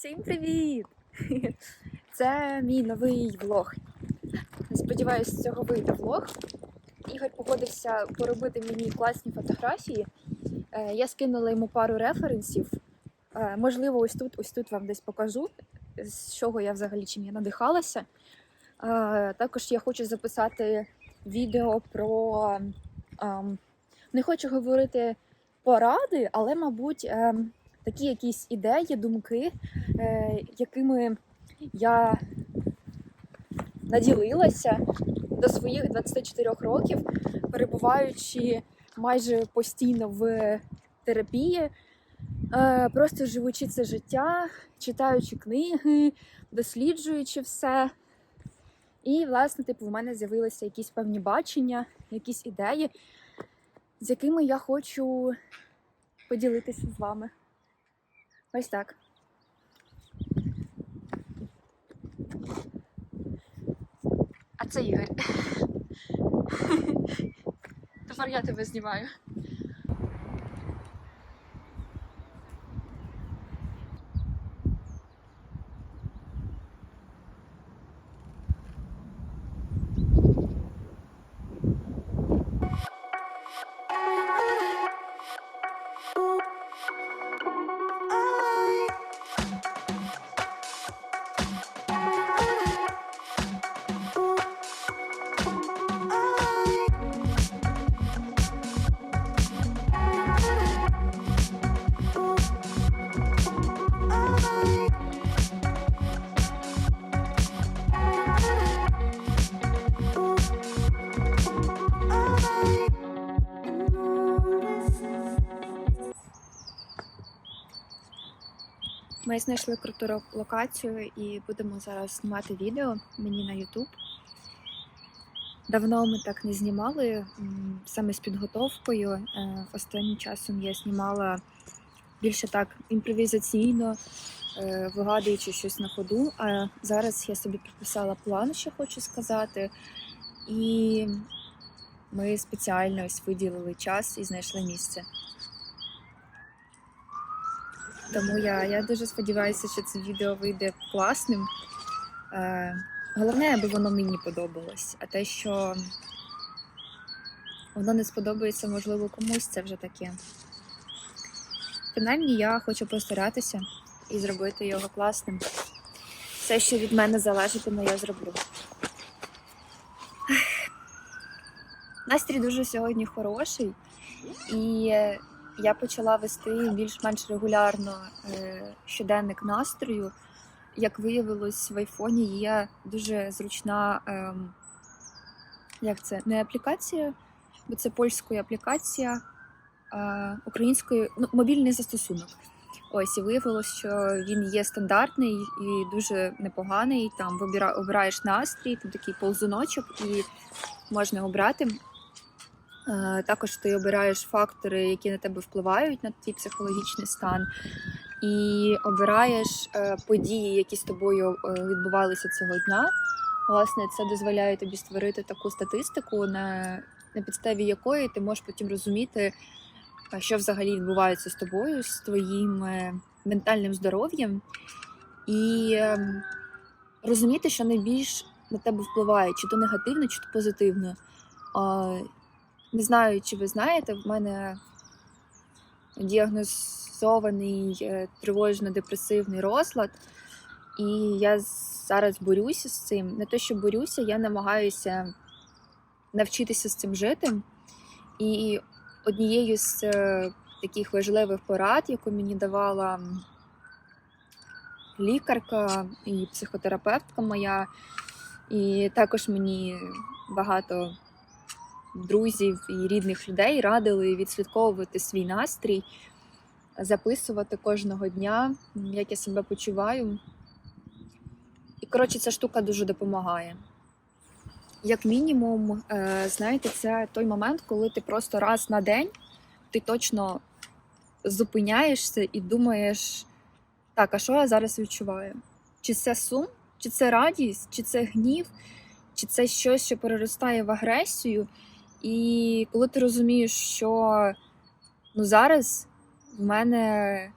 Всім привіт! Це мій новий влог. Сподіваюсь, з цього вийде влог. Ігор погодився поробити мені класні фотографії. Е, Я скинула йому пару референсів. Е, Можливо, ось тут, ось тут вам десь покажу, з чого я взагалі чим я надихалася. Е, Також я хочу записати відео про. ем, Не хочу говорити поради, але, мабуть, ем, такі якісь ідеї, думки, е, якими я наділилася до своїх 24 років, перебуваючи майже постійно в терапії, е, просто живучи це життя, читаючи книги, досліджуючи все. І, власне, типу, в мене з'явилися якісь певні бачення, якісь ідеї, з якими я хочу поділитися з вами. Ось так. А це Ігор. Тепер я тебе знімаю. Ми знайшли круту локацію і будемо зараз знімати відео мені на YouTube. Давно ми так не знімали, саме з підготовкою. Е, Останнім часом я знімала більше так імпровізаційно, е, вигадуючи щось на ходу. А зараз я собі підписала план, що хочу сказати. І ми спеціально ось виділили час і знайшли місце. Тому я, я дуже сподіваюся, що це відео вийде класним. Е, головне, аби воно мені подобалось. А те, що воно не сподобається, можливо, комусь, це вже таке. Принаймні, я хочу постаратися і зробити його класним. Все, що від мене залежатиме, я зроблю. Настрій дуже сьогодні хороший, і е, я почала вести більш-менш регулярно е, щоденник настрою. Як виявилось, в айфоні є дуже зручна, ем, як це, не аплікація, бо це польською аплікація, а українською ну, мобільний застосунок. Ось і виявилось, що він є стандартний і дуже непоганий. Там вибира, обираєш настрій, там такий ползуночок, і можна обрати. Е, Також ти обираєш фактори, які на тебе впливають на твій психологічний стан, і обираєш е, події, які з тобою е, відбувалися цього дня. Власне, це дозволяє тобі створити таку статистику, на, на підставі якої ти можеш потім розуміти, що взагалі відбувається з тобою, з твоїм ментальним здоров'ям, і ем, розуміти, що найбільш на тебе впливає, чи то негативно, чи то позитивно. Не знаю, чи ви знаєте, в мене діагнозований е, тривожно-депресивний розлад, і я зараз борюся з цим. Не те, що борюся, я намагаюся навчитися з цим жити. І однією з е, таких важливих порад, яку мені давала лікарка і психотерапевтка моя, і також мені багато друзів і рідних людей радили відслідковувати свій настрій, записувати кожного дня, як я себе почуваю. І коротше, ця штука дуже допомагає. Як мінімум, е, знаєте, це той момент, коли ти просто раз на день ти точно зупиняєшся і думаєш, так, а що я зараз відчуваю? Чи це сум, чи це радість, чи це гнів, чи це щось, що переростає в агресію. І коли ти розумієш, що ну, зараз в мене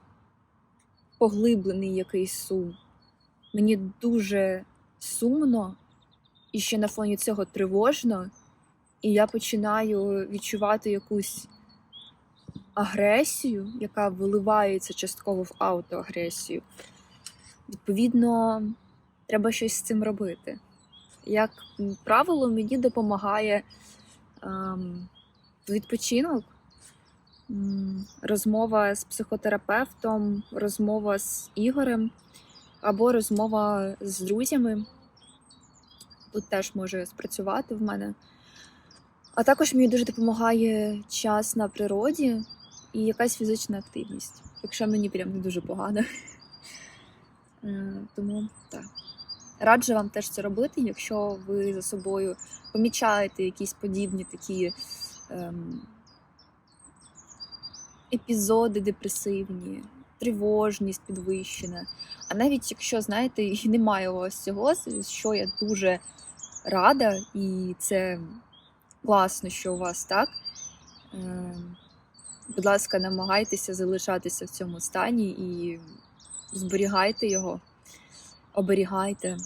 поглиблений якийсь сум. Мені дуже сумно, і ще на фоні цього тривожно, і я починаю відчувати якусь агресію, яка виливається частково в аутоагресію. Відповідно, треба щось з цим робити. Як правило, мені допомагає відпочинок, м, розмова з психотерапевтом, розмова з Ігорем або розмова з друзями. Тут теж може спрацювати в мене. А також мені дуже допомагає час на природі і якась фізична активність, якщо мені прям не дуже погано. Е, Тому так. Раджу вам теж це робити, якщо ви за собою помічаєте якісь подібні такі ем, епізоди депресивні, тривожність підвищена. А навіть якщо, знаєте, і немає у вас цього, що я дуже рада, і це класно, що у вас так. Ем, Будь ласка, намагайтеся залишатися в цьому стані і зберігайте його, оберігайте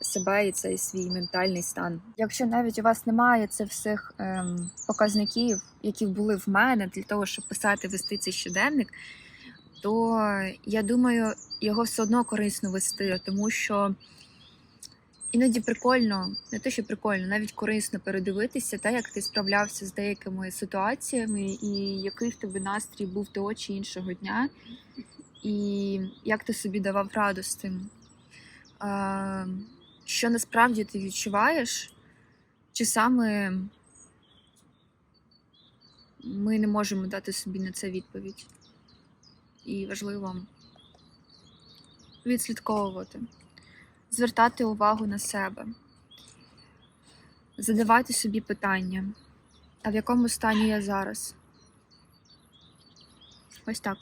себе і цей свій ментальний стан. Якщо навіть у вас немає цих всіх ем, показників, які були в мене для того, щоб писати, вести цей щоденник, то я думаю, його все одно корисно вести, тому що іноді прикольно, не те, що прикольно, навіть корисно передивитися те, як ти справлявся з деякими ситуаціями, і який в тебе настрій був того чи іншого дня, і як ти собі давав раду з тим. А, що насправді ти відчуваєш, чи саме ми не можемо дати собі на це відповідь. І важливо відслідковувати, звертати увагу на себе, задавати собі питання, а в якому стані я зараз? Ось так.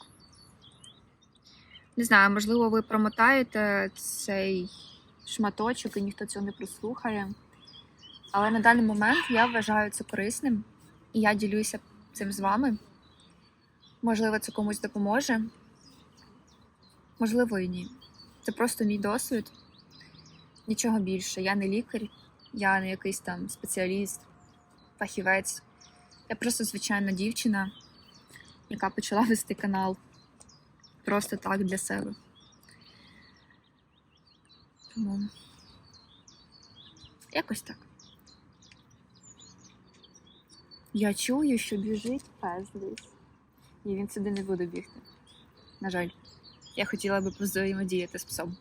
Не знаю, можливо, ви промотаєте цей шматочок і ніхто цього не прослухає. Але на даний момент я вважаю це корисним, і я ділюся цим з вами. Можливо, це комусь допоможе. Можливо, і ні. Це просто мій досвід. Нічого більше. Я не лікар, я не якийсь там спеціаліст, фахівець. Я просто звичайна дівчина, яка почала вести канал просто так для себе. Тому якось так. Я чую, що біжить пес десь. І він сюди не буде бігти. На жаль, я хотіла би взаємодіяти з псом.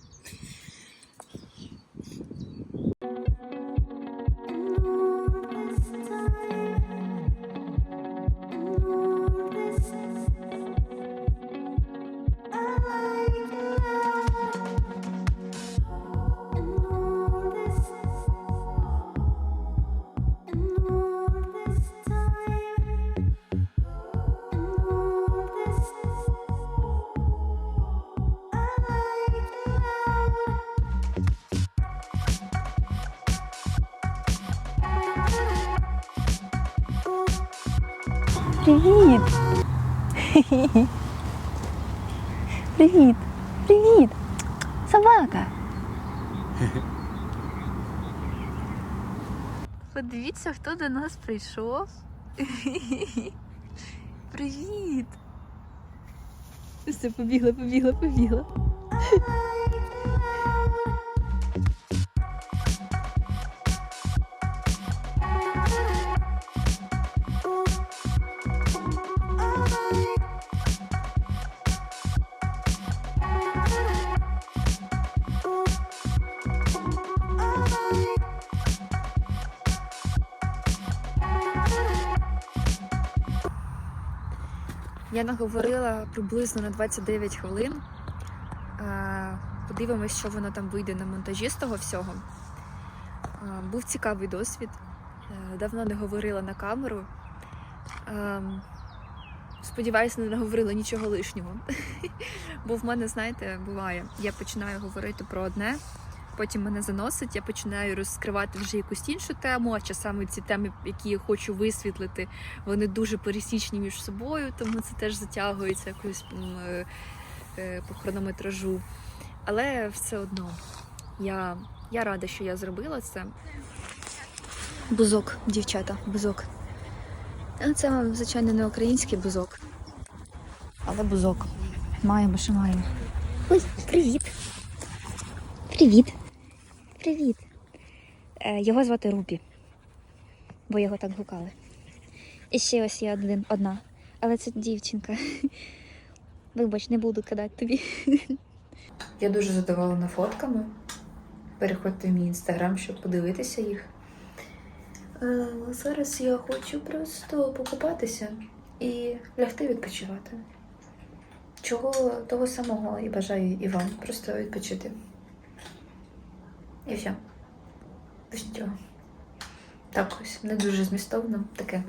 Привіт! Привіт! Привіт! Собака! Подивіться, хто до нас прийшов. Привіт! Все, побігла, побігла, побігла. Я наговорила приблизно на 29 хвилин. Е, Подивимось, що воно там вийде на монтажі з того всього. Е, Був цікавий досвід. Е, Давно не говорила на камеру. Сподіваюся, не наговорила нічого лишнього. Бо в мене, знаєте, буває, я починаю говорити про одне, потім мене заносить, я починаю розкривати вже якусь іншу тему, а часами ці теми, які я хочу висвітлити, вони дуже пересічні між собою, тому це теж затягується якось е, е, по хронометражу. Але все одно я, я рада, що я зробила це. Бузок, дівчата, бузок. Це, звичайно, не український бузок. Але бузок. Маємо, що маємо. Ой, привіт. Привіт. Привіт. Е, Його звати Рупі, бо його так гукали. І ще ось є один, одна. Але це дівчинка. Вибач, не буду кидати тобі. Я дуже задоволена фотками. Переходьте в мій інстаграм, щоб подивитися їх. Е, Зараз я хочу просто покупатися і лягти відпочивати. Чого того самого і бажаю і вам. Просто відпочити. І все. Цього. Так ось, не дуже змістовно, таке.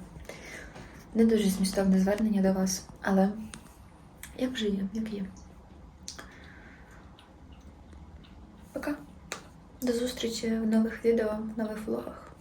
Не дуже змістовне звернення до вас, але як же є, як є. Пока. До зустрічі в нових відео, в нових влогах.